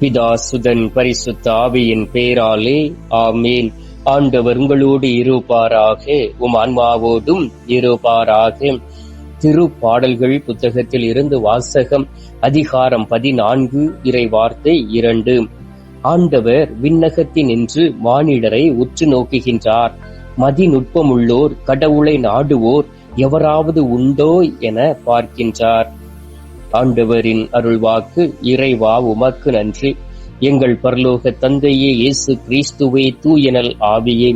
பிதா சுதன் பரிசுத்த ஆவியின் பேராலே ஆமேன். ஆண்டவர் உங்களோடு இருப்பாராக உம் ஆன்மாவோடும் இருப்பாராக. திருப்பாடல்கள் புத்தகத்தில் இருந்து வாசகம் அதிகாரம் பதினான்கு இறை வார்த்தை இரண்டு. ஆண்டவர் விண்ணகத்தில் நின்று மானிடரை உற்று நோக்குகின்றார். மதிநுட்பமுள்ளோர் கடவுளை நாடுவோர் எவராவது உண்டோ என பார்க்கின்றார். ஆண்டவரின் அருள்வாக்கு இறைவா உமக்கு நன்றி. எங்கள் பரலோக தந்தையே இயேசு கிறிஸ்துவே தூயனல் ஆவியே.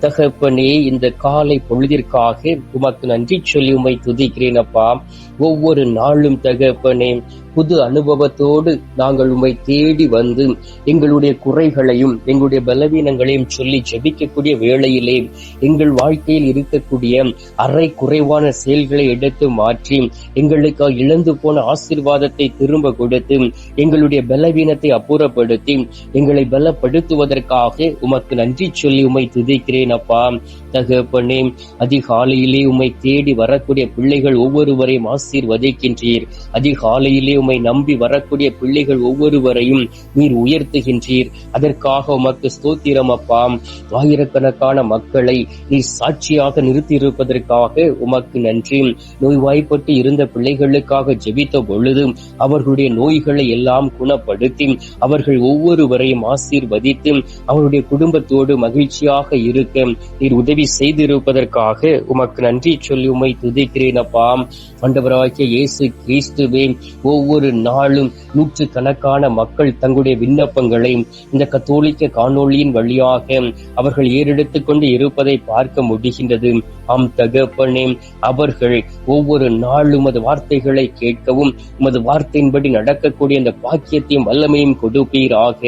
தகப்பனே இந்த காலை பொழுதிற்காக உமக்கு நன்றி சொல்லி உமை துதிக்கிறேன் அப்பா. ஒவ்வொரு நாளும் தகப்பனே புது அனுபவத்தோடு நாங்கள் உம்மை தேடி வந்து எங்களுடைய குறைகளையும் எங்களுடைய பலவீனங்களையும் சொல்லி ஜெபிக்கக்கூடிய வேளையிலே எங்கள் வாழ்க்கையில் இருக்கக்கூடிய அரை குறைவான செயல்களை எடுத்து மாற்றி எங்களுக்கு இழந்து போன ஆசீர்வாதத்தை திரும்ப கொடுத்து எங்களுடைய பலவீனத்தை அப்புறப்படுத்தி எங்களை பலப்படுத்துவதற்காக உமக்கு நன்றி சொல்லி உம்மை துதிக்கிறேன் அப்பா. தகப்பனே அதிகாலையிலே உம்மை தேடி வரக்கூடிய பிள்ளைகள் ஒவ்வொருவரையும் ஆசீர்வதிக்கின்றீர். அதிகாலையிலே உம்மை நம்பி வரக்கூடிய பிள்ளைகள் ஒவ்வொருவரையும் நீர் உயர்த்துகின்றீர். அதற்காக உமக்கு ஸ்தோத்திரம் அப்பா. ஆயிரக்கணக்கான மக்களை நீர் சாட்சியாக நிறுத்தியிருப்பதற்காக உமக்கு நன்றி. நோய்வாய்ப்பட்டு இருந்த பிள்ளைகளுக்காக ஜெபித்த பொழுது அவர்களுடைய நோய்களை எல்லாம் குணப்படுத்தி அவர்கள் ஒவ்வொருவரையும் ஆசீர்வதித்து அவருடைய குடும்பத்தோடு மகிழ்ச்சியாக இருக்க நீர் உதவி செய்திருப்பதற்காக உமக்கு நன்றி சொல்லி உமை துதிக்கிறேன் அப்பா. ஆண்டவராகிய இயேசு கிறிஸ்துவே ஒவ்வொரு நாளும் நூற்று கணக்கான மக்கள் தங்களுடைய விண்ணப்பங்களை இந்த கத்தோலிக்க காணொளியின் வழியாக அவர்கள் ஏறெடுத்துக் கொண்டு இருப்பதை பார்க்க முடிகின்றது. ஆம் தகப்பனே அவர்கள் ஒவ்வொரு நாளும் உமது வார்த்தைகளை கேட்கவும் உமது வார்த்தையின்படி நடக்கக்கூடிய அந்த பாக்கியத்தையும் வல்லமையும் கொடுப்பீராக.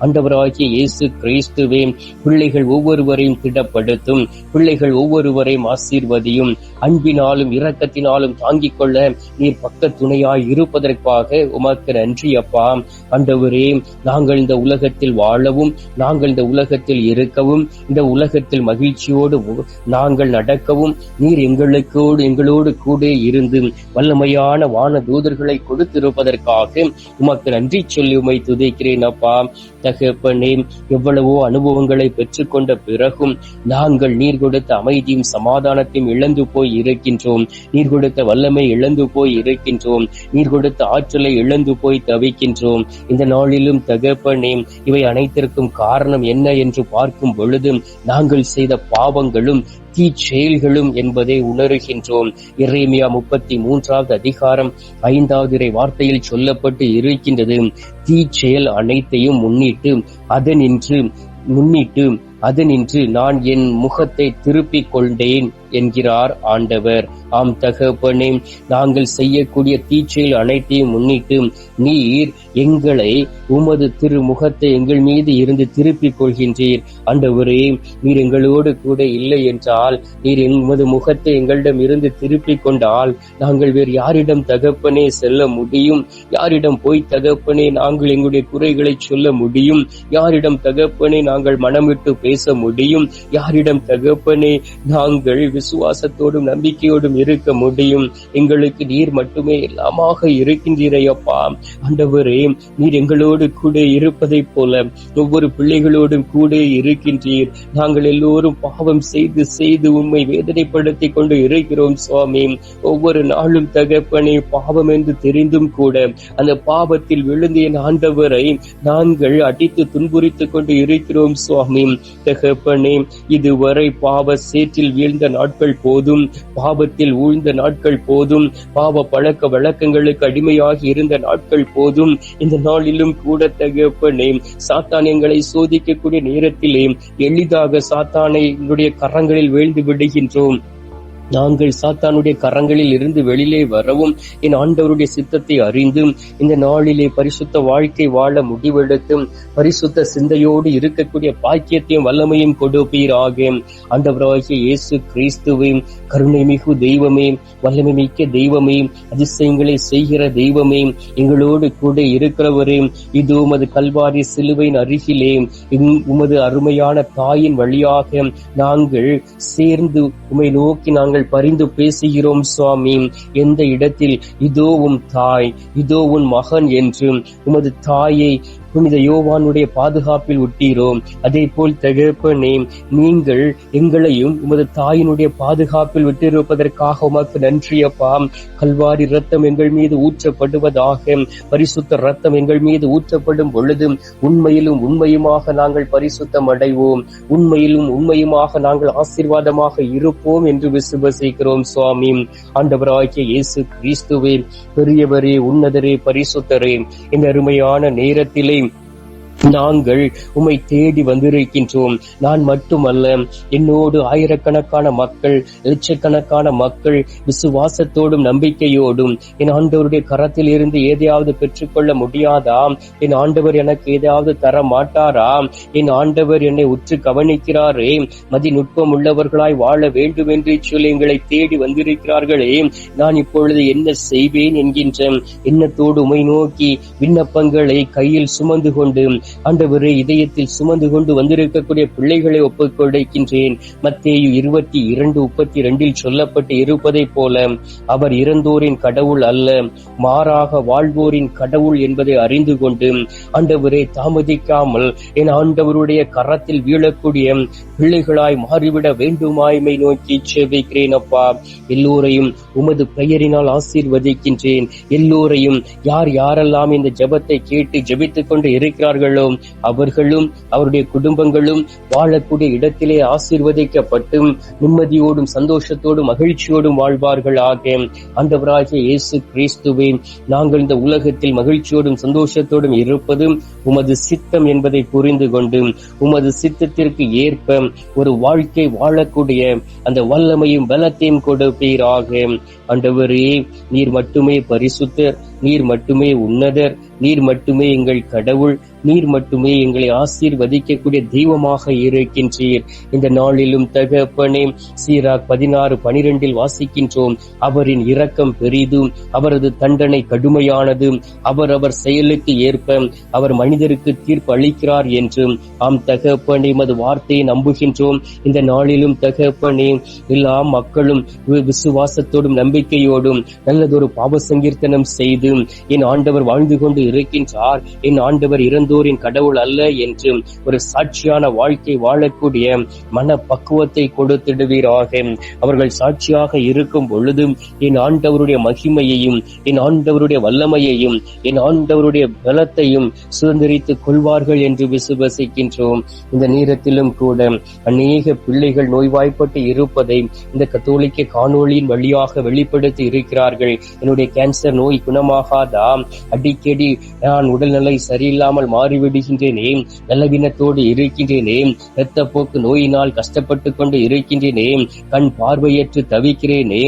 ஆண்டவராகிய இயேசு கிறிஸ்துவே பிள்ளைகள் ஒவ்வொருவரையும் திடப்படுத்தும் பிள்ளைகள் ஒவ்வொருவரையும் ஆசீர்வதியும் அன்பினாலும் இரக்கத்தினாலும் தாங்கிக் கொள்ள நீர் பக்க துணையாய் இருப்பதற்காக உமக்கு நன்றி அப்பா. ஆண்டவரே நாங்கள் இந்த உலகத்தில் வாழவும் நாங்கள் இந்த உலகத்தில் இருக்கவும் இந்த உலகத்தில் மகிழ்ச்சியோடு நாங்கள் நட நடக்கவும் நீர் எங்களுக்கோடு எங்களோடு கூட இருந்து வல்லமையான வான தூதர்களை கொடுத்திருப்பதற்காக உமக்கு நன்றி சொல்லி உமை துதைக்கிறேன் அப்பா. தகப்பனே எவ்வளவோ அனுபவங்களை பெற்றுக்கொண்ட பிறகும் நாங்கள் நீர் கொடுத்த அமைதியும் சமாதானத்தையும் இழந்து போய் இருக்கின்றோம். நீர் கொடுத்த வல்லமை இழந்து போய் இருக்கின்றோம். நீர் கொடுத்த ஆற்றலை இழந்து போய் தவிக்கின்றோம். இந்த நாளிலும் தகப்பனே இவை அனைத்திற்கும் காரணம் என்ன என்று பார்க்கும் பொழுது நாங்கள் செய்த பாவங்களும் தீ செயல்களும் என்பதை உணர்கின்றோம். இறைமையா முப்பத்தி மூன்றாவது அதிகாரம் ஐந்தாவது இறை வார்த்தையில் சொல்லப்பட்டு இருக்கின்றது. தீ செயல் அனைத்தையும் முன்னிட்டு அதனின்று முன்னிட்டு அதனின்று நான் என் முகத்தை திருப்பிக் கொண்டேன் என்கிறார் ஆண்டவர். ஆம் தகப்பனே நாங்கள் செய்யக்கூடிய தீச்செயல் அனைத்தையும் முன்னிட்டு நீர் எங்களை உமது திருமுகத்தை எங்கள் மீது இருந்து திருப்பிக் கொள்கின்றீர். ஆண்டவரே நீர் எங்களோடு கூட இல்லை என்றால் நீர் உமது முகத்தை எங்களிடம் இருந்து திருப்பிக் கொண்டால் நாங்கள் வேறு யாரிடம் தகப்பனே செல்ல முடியும்? யாரிடம் போய் தகப்பனே நாங்கள் எங்களுடைய குறைகளை சொல்ல முடியும்? யாரிடம் தகப்பனே நாங்கள் மனமிட்டு பேச முடியும். யாரிடம் தகப்பனே நாங்கள் விசுவாசத்தோடும் நம்பிக்கையோடும் இருக்க முடியும். எங்களுக்கு நீர் மட்டுமே எல்லாமாக இருக்கின்றீரையப்பா ஆண்டவரே நீர் எங்களோடு கூட இருப்பதைப் போல ஒவ்வொரு பிள்ளைகளோடும் கூட இருக்கின்றீர். நாங்கள் எல்லோரும் பாவம் செய்து செய்து உண்மை வேதனைப்படுத்தி கொண்டு இருக்கிறோம் சுவாமி. ஒவ்வொரு நாளும் தகப்பனே பாவம் என்று தெரிந்தும் கூட அந்த பாவத்தில் விழுந்த என் ஆண்டவரை நாங்கள் அடித்து துன்புரித்துக் கொண்டு இருக்கிறோம் சுவாமி. தகப்பனே இதுவரை பாவ சேற்றில் வீழ்ந்த நாட்கள் போதும் பாவத்தில் ஊழ்ந்த நாட்கள் போதும் பாவ பழக்க வழக்கங்களுக்கு அடிமையாகி இருந்த நாட்கள் போதும். இந்த நாளிலும் கூட தகப்பனே சாத்தான் எங்களை சோதிக்கக்கூடிய நேரத்திலே எளிதாக சாத்தானை எங்களுடைய கரங்களில் வீழ்ந்து விடுகின்றோம். நாங்கள் சாத்தானுடைய கரங்களில் இருந்து வெளியிலே வரவும் என் ஆண்டவருடைய சித்தத்தை அறிந்தும் இந்த நாளிலே பரிசுத்த வாழ்க்கை வாழ முடிவெடுத்தும் பரிசுத்த சிந்தையோடு இருக்கக்கூடிய பாக்கியத்தையும் வல்லமையும் கொடுப்பீராக. ஆண்டவராகிய இயேசு கிறிஸ்துவையும் கருணை மிகு தெய்வமே வல்லமை மிக்க தெய்வமே அதிசயங்களை செய்கிற தெய்வமே எங்களோடு கூட இருக்கிறவரே இது உமது கல்வாரி சிலுவையின் அருகிலே உமது அருமையான தாயின் வழியாக நாங்கள் சேர்ந்து உமை நோக்கி நாங்கள் நாங்கள் பரிந்து பேசுகிறோம் சுவாமி. எந்த இடத்தில்? இதோ உம் தாய் இதோ உன் மகன் என்று உமது தாயை புனித யோவானுடைய பாதுகாப்பில் ஒட்டீரோம். அதே போல் தகப்பனே நீங்கள் எங்களையும் உமது தாயினுடைய பாதுகாப்பில் விட்டிருப்பதற்காக உமக்கு நன்றி அப்பா கல்வாரி ரத்தம் எங்கள் மீது ஊற்றப்படுவதாக பரிசுத்த ரத்தம் எங்கள் மீது ஊற்றப்படும் பொழுது உண்மையிலும் உண்மையுமாக நாங்கள் பரிசுத்தம் அடைவோம் உண்மையிலும் உண்மையுமாக நாங்கள் ஆசீர்வாதமாக இருப்போம் என்று விசுவசிக்கிறோம் சுவாமி. ஆண்டவராகிய இயேசு கிறிஸ்துவே பெரியவரே உன்னதரே பரிசுத்தரே இந்த அருமையான நேரத்திலே நாங்கள் உம்மை தேடி வந்திருக்கின்றோம். நான் மட்டுமல்ல என்னோடு ஆயிரக்கணக்கான மக்கள் லட்சக்கணக்கான மக்கள் விசுவாசத்தோடும் நம்பிக்கையோடும் என் ஆண்டவருடைய கரத்தில் இருந்து ஏதையாவது பெற்றுக்கொள்ள முடியாதா? என் ஆண்டவர் எனக்கு ஏதாவது தர மாட்டாரா என் ஆண்டவர் என்னை உற்று கவனிக்கிறாரே. மதி நுட்பம் உள்ளவர்களாய் வாழ வேண்டும் என்று சொல்லி எங்களை தேடி வந்திருக்கிறார்களே. நான் இப்பொழுது என்ன செய்வேன் என்கின்ற எண்ணத்தோடு உமை நோக்கி விண்ணப்பங்களை கையில் சுமந்து கொண்டு ஆண்டவரே இதயத்தில் சுமந்து கொண்டு வந்திருக்கக்கூடிய பிள்ளைகளை ஒப்புக்கொடுக்கின்றேன். மத்தேயு இருபத்தி இரண்டு முப்பத்தி ரெண்டில் சொல்லப்பட்டு இருப்பதை போல அவர் இறந்தோரின் கடவுள் அல்ல மாறாக வாழ்வோரின் கடவுள் என்பதை அறிந்து கொண்டு ஆண்டவரே தாமதிக்காமல் என் ஆண்டவருடைய கரத்தில் வீழக்கூடிய பிள்ளைகளாய் மாறிவிட வேண்டுமாய்மை நோக்கி செவிக்கிறேன் அப்பா. எல்லோரையும் உமது பெயரினால் ஆசீர்வதிக்கின்றேன். எல்லோரையும் யார் யாரெல்லாம் இந்த ஜெபத்தை கேட்டு ஜெபித்துக் கொண்டு இருக்கிறார்களோ அவர்களும் அவருடைய குடும்பங்களும் வாழக்கூடிய இடத்திலே ஆசீர்வதிக்கப்பட்டும் நிம்மதியோடும் சந்தோஷத்தோடும் மகிழ்ச்சியோடும் வாழ்வார்கள் ஆக. ஆண்டவராகிய இயேசு கிறிஸ்துவே நாங்கள் இந்த உலகத்தில் மகிழ்ச்சியோடும் சந்தோஷத்தோடும் இருப்பதும் உமது சித்தம் என்பதை புரிந்து கொண்டு உமது சித்தத்திற்கு ஏற்ப ஒரு வாழ்க்கை வாழக்கூடிய அந்த வல்லமையும் பலத்தையும் கொடுப்பீராக. ஆண்டவரே நீர் மட்டுமே பரிசுத்தர் நீர் மட்டுமே உன்னதர் நீர் மட்டுமே எங்கள் கடவுள் நீர் மட்டுமே எங்களை ஆசீர்வதிக்கக்கூடிய தெய்வமாக இருக்கின்றீர். இந்த நாளிலும் தகப்பனே சீராக் பதினாறு பனிரெண்டில் வாசிக்கின்றோம். அவரின் இரக்கம் பெரிதும் அவரது தண்டனை கடுமையானது அவர் அவர் செயலுக்கு ஏற்ப அவர் மனிதருக்கு தீர்ப்பு அளிக்கிறார் என்றும் ஆம் தகப்பனே மது வார்த்தையை நம்புகின்றோம். இந்த நாளிலும் தகப்பனே எல்லா மக்களும் விசுவாசத்தோடும் நம்பிக்கையோடும் நல்லதொரு பாவ சங்கீர்த்தனம் செய்து என் ஆண்டவர் வாழ்ந்து கொண்டு இருக்கின்றார். என் ஆண்டவர் இறந்தோரின் கடவுள் அல்ல என்று ஒரு சாட்சியான வாழ்க்கை வாழக்கூடிய மன பக்குவத்தை கொடுத்திடுவீராக. அவர்கள் சாட்சியாக இருக்கும் பொழுதும் என் ஆண்டவருடைய மகிமையையும் என் ஆண்டவருடைய வல்லமையையும் என் ஆண்டவருடைய பலத்தையும் சுதந்திரித்துக் கொள்வார்கள் என்று விசுவசிக்கின்றோம். இந்த நேரத்திலும் கூட அநேக பிள்ளைகள் நோய்வாய்ப்பட்டு இருப்பதை இந்த கத்தோலிக்க காணொளியின் வழியாக வெளிப்படுத்தி இருக்கிறார்கள். என்னுடைய கேன்சர் நோய் குணமாகாதா? அடிக்கடி நான் உடல்நிலை சரியில்லாமல் மாறிவிடுகின்றேனே நல்லவினத்தோடு இருக்கின்றேனே இரத்த போக்கு நோயினால் கஷ்டப்பட்டு கொண்டு இருக்கின்றேனே கண் பார்வையற்று தவிக்கிறேனே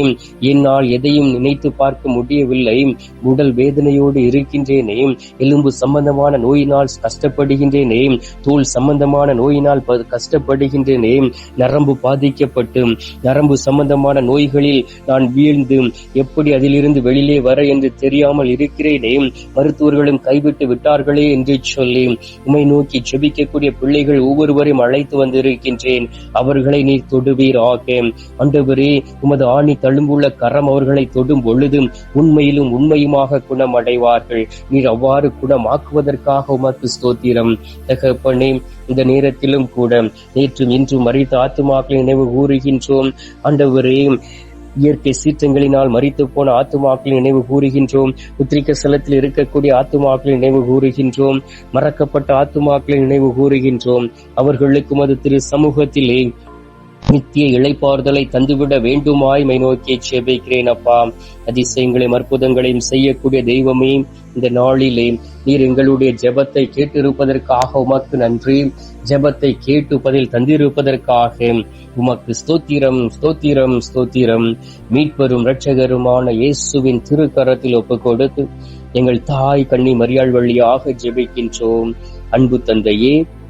என்னால் எதையும் நினைத்து பார்க்க முடியவில்லை உடல் வேதனையோடு இருக்கின்றேனே எலும்பு சம்பந்தமான நோயினால் கஷ்டப்படுகின்றேனே தோல் சம்பந்தமான நோயினால் கஷ்டப்படுகின்றேனே நரம்பு பாதிக்கப்பட்டு நரம்பு சம்பந்தமான நோய்களில் நான் வீழ்ந்து எப்படி அதிலிருந்து வெளியிலே வர என்று தெரியாமல் இருக்கிறேனே மருத்துவர்கள் மருத்துவர்களும் கைவிட்டு விட்டார்களே என்று சொல்லி உமை நோக்கி ஜெபிக்கக்கூடிய பிள்ளைகள் ஒவ்வொருவரையும் அழைத்து வந்திருக்கின்றேன். அவர்களை நீ தொடுவீர் தொடுவீராக. அண்டவரே உமது ஆணி தழும்புள்ள கரம் அவர்களை தொடும் பொழுதும் உண்மையிலும் உண்மையுமாக குணம் அடைவார்கள் நீர் அவ்வாறு குணமாக்குவதற்காக உமக்கு ஸ்தோத்திரம். தகப்பனே இந்த நேரத்திலும் கூட நேற்றும் இன்றும் மறித்த ஆத்துமாக்களை நினைவு கூறுகின்றோம். ஆண்டவரே இயற்கை சீற்றங்களினால் மறித்து போன ஆத்துமாக்களை நினைவு கூறுகின்றோம். உத்திரிக்க ஸ்தலத்தில் இருக்கக்கூடிய ஆத்துமாக்களை நினைவு கூறுகின்றோம். மறக்கப்பட்ட ஆத்துமாக்களை நினைவு கூறுகின்றோம். அவர்களுக்கும் அது திரு சமூகத்திலே நித்திய இழைப்பாறுதலை தந்துவிட வேண்டுமாய் மை நோக்கியை சேபிக்கிறேன் அப்பா. அதிசயங்களையும் அற்புதங்களையும் செய்யக்கூடிய தெய்வமே இந்த நாளிலே நீர் எங்களுடைய ஜெபத்தை கேட்டிருப்பதற்காக உமக்கு நன்றி. ஜெபத்தை கேட்டு பதில் தந்திருப்பதற்காக உமக்கு ஸ்தோத்திரம் ஸ்தோத்திரம் ஸ்தோத்திரம். மீட்பெரும் இரட்சகருமான இயேசுவின் திருக்கரத்தில் ஒப்பு கொடுத்து எங்கள் தாய் கண்ணி மரியாள் வழியாக ஜெபிக்கின்றோம். அன்பு தந்தையே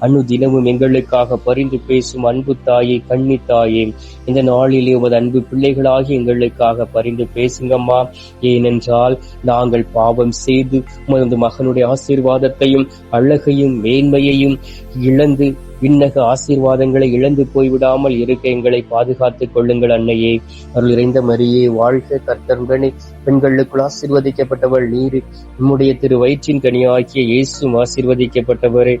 அனு தினமும் எங்களுக்காக பரிந்து பேசும் அன்பு தாயே கண்ணி தாயே. இந்த நாளிலே உமது அன்பு பிள்ளைகளாகி எங்களுக்காக பரிந்து பேசுங்கம்மா. ஏனென்றால் நாங்கள் பாவம் செய்து உமது மகனுடைய ஆசீர்வாதத்தையும் அழகையும் மேன்மையையும் இழந்து விண்ணக ஆசீர்வாதங்களை இழந்து போய்விடாமல் இருக்க எங்களை பாதுகாத்துக் கொள்ளுங்கள் அன்னையே. அருள் இறைந்த மரியே வாழ்க கர்த்தருடனே. பெண்களுக்குள் ஆசீர்வதிக்கப்பட்டவள் நீர் உம்முடைய திரு வயிற்றின் கனியாகிய இயேசும் ஆசீர்வதிக்கப்பட்டவரே.